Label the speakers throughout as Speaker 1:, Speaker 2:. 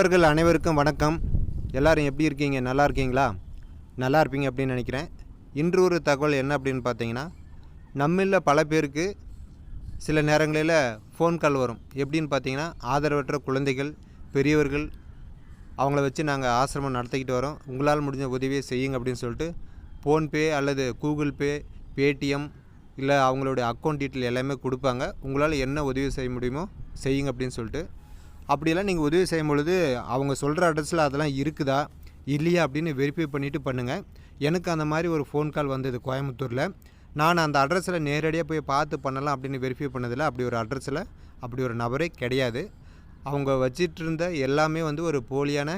Speaker 1: நண்பர்கள் அனைவருக்கும் வணக்கம் எல்லோரும் எப்படி இருக்கீங்க நல்லா இருக்கீங்களா நல்லா இருப்பீங்க அப்படின்னு நினைக்கிறேன் இன்று ஒரு தகவல் என்ன அப்படின்னு பார்த்தீங்கன்னா நம்மளில் பல பேருக்கு சில நேரங்களில் ஃபோன் கால் வரும் எப்படின்னு பார்த்தீங்கன்னா ஆதரவற்ற குழந்தைகள் பெரியவர்கள் அவங்கள வச்சு நாங்கள் ஆசிரமம் நடத்திக்கிட்டு வரோம் உங்களால் முடிஞ்ச உதவியை செய்யுங்க அப்படின்னு சொல்லிட்டு ஃபோன்பே அல்லது கூகுள் பே பேடிஎம் இல்லை அவங்களுடைய அக்கௌண்ட் டீட்டெயில் எல்லாமே கொடுப்பாங்க உங்களால் என்ன உதவி செய்ய முடியுமோ செய்யுங்க அப்படின்னு சொல்லிட்டு அப்படியெல்லாம் நீங்கள் உதவி செய்யும் பொழுது அவங்க சொல்கிற அட்ரஸில் அதெல்லாம் இருக்குதா இல்லையா அப்படின்னு வெரிஃபை பண்ணிவிட்டு பண்ணுங்கள் எனக்கு அந்த மாதிரி ஒரு ஃபோன் கால் வந்தது கோயம்புத்தூரில் நான் அந்த அட்ரஸில் நேரடியாக போய் பார்த்து பண்ணலாம் அப்படின்னு வெரிஃபை பண்ணதில் அப்படி ஒரு அட்ரஸில் அப்படி ஒரு நபரே கிடையாது அவங்க வச்சிட்டு இருந்த எல்லாமே வந்து ஒரு போலியான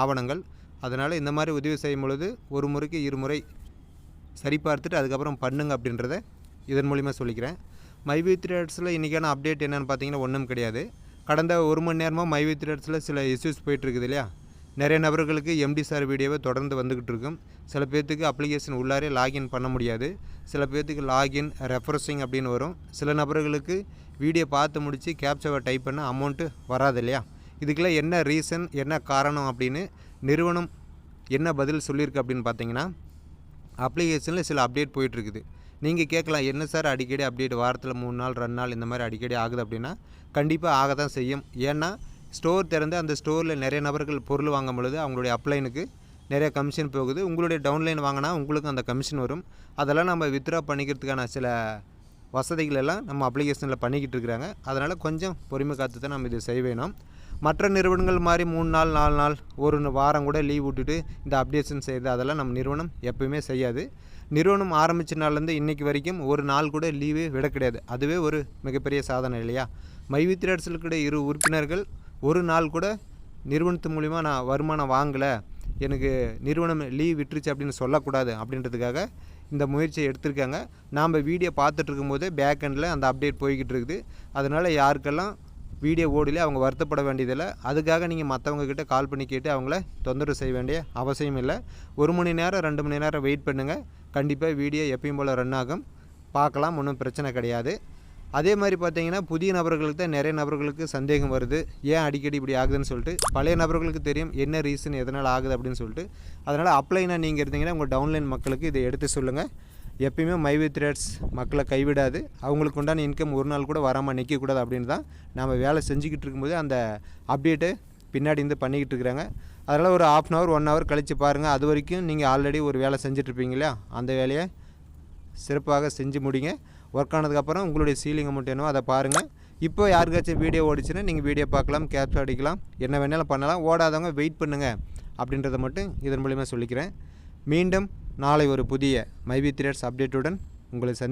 Speaker 1: ஆவணங்கள் அதனால் இந்த மாதிரி உதவி செய்யும் பொழுது ஒரு முறைக்கு இருமுறை சரி பார்த்துட்டு அதுக்கப்புறம் பண்ணுங்க அப்படின்றத இதன் மூலிமா சொல்லிக்கிறேன் மைவி த்ரேட்ஸில் இன்றைக்கான அப்டேட் என்னென்னு பார்த்தீங்கன்னா ஒன்றும் கிடையாது கடந்த ஒரு மணி நேரமாக மைவி த்ரெட்ஸில் சில இஷ்யூஸ் போயிட்டுருக்குது இல்லையா நிறைய நபர்களுக்கு எம்டி சார் வீடியோவை தொடர்ந்து வந்துக்கிட்டு இருக்கும் சில பேர்த்துக்கு அப்ளிகேஷன் உள்ளாரே லாகின் பண்ண முடியாது சில பேர்த்துக்கு லாகின் ரெஃப்ரெஷிங் அப்படின்னு வரும் சில நபர்களுக்கு வீடியோ பார்த்து முடித்து கேப்சவை டைப் பண்ண அமௌண்ட்டு வராது இல்லையா இதுக்கெல்லாம் என்ன ரீசன் என்ன காரணம் அப்படின்னு நிறுவனம் என்ன பதில் சொல்லியிருக்கு அப்படின்னு பார்த்தீங்கன்னா அப்ளிகேஷனில் சில அப்டேட் போயிட்டுருக்குது நீங்கள் கேட்கலாம் என்ன சார் அடிக்கடி அப்டேட் வாரத்தில் மூணு நாள் ரெண்டு நாள் இந்த மாதிரி அடிக்கடி ஆகுது அப்படின்னா கண்டிப்பாக ஆக தான் செய்யும் ஏன்னா ஸ்டோர் திறந்து அந்த ஸ்டோரில் நிறைய நபர்கள் பொருள் வாங்கும் பொழுது அவங்களுடைய அப்ளைனுக்கு நிறைய கமிஷன் போகுது உங்களுடைய டவுன்லைன் வாங்கினா உங்களுக்கு அந்த கமிஷன் வரும் அதெல்லாம் நம்ம வித்ரா பண்ணிக்கிறதுக்கான சில வசதிகள் எல்லாம் நம்ம அப்ளிகேஷனில் பண்ணிக்கிட்டு இருக்கிறாங்க அதனால் கொஞ்சம் பொறுமை காத்து தான் நம்ம இதை செய்ய வேணும் மற்ற நிறுவனங்கள் மாதிரி மூணு நாள் நாலு நாள் ஒரு வாரம் கூட லீவ் விட்டுட்டு இந்த அப்டேஷன் செய்கிறது அதெல்லாம் நம்ம நிறுவனம் எப்பயுமே செய்யாது நிறுவனம் ஆரம்பித்த நாள்லேருந்து இன்னைக்கு வரைக்கும் ஒரு நாள் கூட லீவே விட கிடையாது அதுவே ஒரு மிகப்பெரிய சாதனை இல்லையா மை வித் இரு உறுப்பினர்கள் ஒரு நாள் கூட நிறுவனத்து மூலிமா நான் வருமானம் வாங்கலை எனக்கு நிறுவனம் லீவ் விட்டுருச்சு அப்படின்னு சொல்லக்கூடாது அப்படின்றதுக்காக இந்த முயற்சியை எடுத்திருக்காங்க நாம் வீடியோ பார்த்துட்டு இருக்கும்போது பேக் எண்டில் அந்த அப்டேட் போய்கிட்டு இருக்குது அதனால் யாருக்கெல்லாம் வீடியோ ஓடிலே அவங்க வருத்தப்பட வேண்டியதில்லை அதுக்காக நீங்கள் மற்றவங்கக்கிட்ட கால் பண்ணி கேட்டு அவங்கள தொந்தரவு செய்ய வேண்டிய அவசியம் இல்லை ஒரு மணி நேரம் ரெண்டு மணி நேரம் வெயிட் பண்ணுங்கள் கண்டிப்பாக வீடியோ எப்பயும் போல் ரன் ஆகும் பார்க்கலாம் ஒன்றும் பிரச்சனை கிடையாது அதே மாதிரி பார்த்தீங்கன்னா புதிய நபர்களுக்கு தான் நிறைய நபர்களுக்கு சந்தேகம் வருது ஏன் அடிக்கடி இப்படி ஆகுதுன்னு சொல்லிட்டு பழைய நபர்களுக்கு தெரியும் என்ன ரீசன் எதனால் ஆகுது அப்படின்னு சொல்லிட்டு அதனால் அப்ளைனாக நீங்கள் இருந்தீங்கன்னா உங்கள் டவுன்லைன் மக்களுக்கு இதை எடுத்து சொல்லுங்கள் எப்பயுமே மைவி த்ரேட்ஸ் மக்களை கைவிடாது அவங்களுக்கு உண்டான இன்கம் ஒரு நாள் கூட வராமல் நிற்கக்கூடாது அப்படின்னு தான் நம்ம வேலை செஞ்சுக்கிட்டு இருக்கும்போது அந்த அப்டேட்டு பின்னாடி இருந்து பண்ணிக்கிட்டு இருக்கிறாங்க அதனால் ஒரு half an hour one hour கழித்து பாருங்கள் அது வரைக்கும் நீங்கள் ஆல்ரெடி ஒரு வேலை செஞ்சிட்ருப்பீங்க இல்லையா அந்த வேலையை சிறப்பாக செஞ்சு முடிங்க ஒர்க் ஆனதுக்கப்புறம் உங்களுடைய சீலிங் அமௌண்ட் என்னவோ அதை பாருங்கள் இப்போ யாருக்காச்சும் வீடியோ ஓடிச்சுன்னா நீங்கள் வீடியோ பார்க்கலாம் கேப்ஸ் அடிக்கலாம் என்ன வேணாலும் பண்ணலாம் ஓடாதவங்க வெயிட் பண்ணுங்கள் அப்படின்றத மட்டும் இதன் மூலிமா சொல்லிக்கிறேன் மீண்டும் நாளை ஒரு புதிய மைவி த்ரேட்ஸ் அப்டேட்டுடன் உங்களை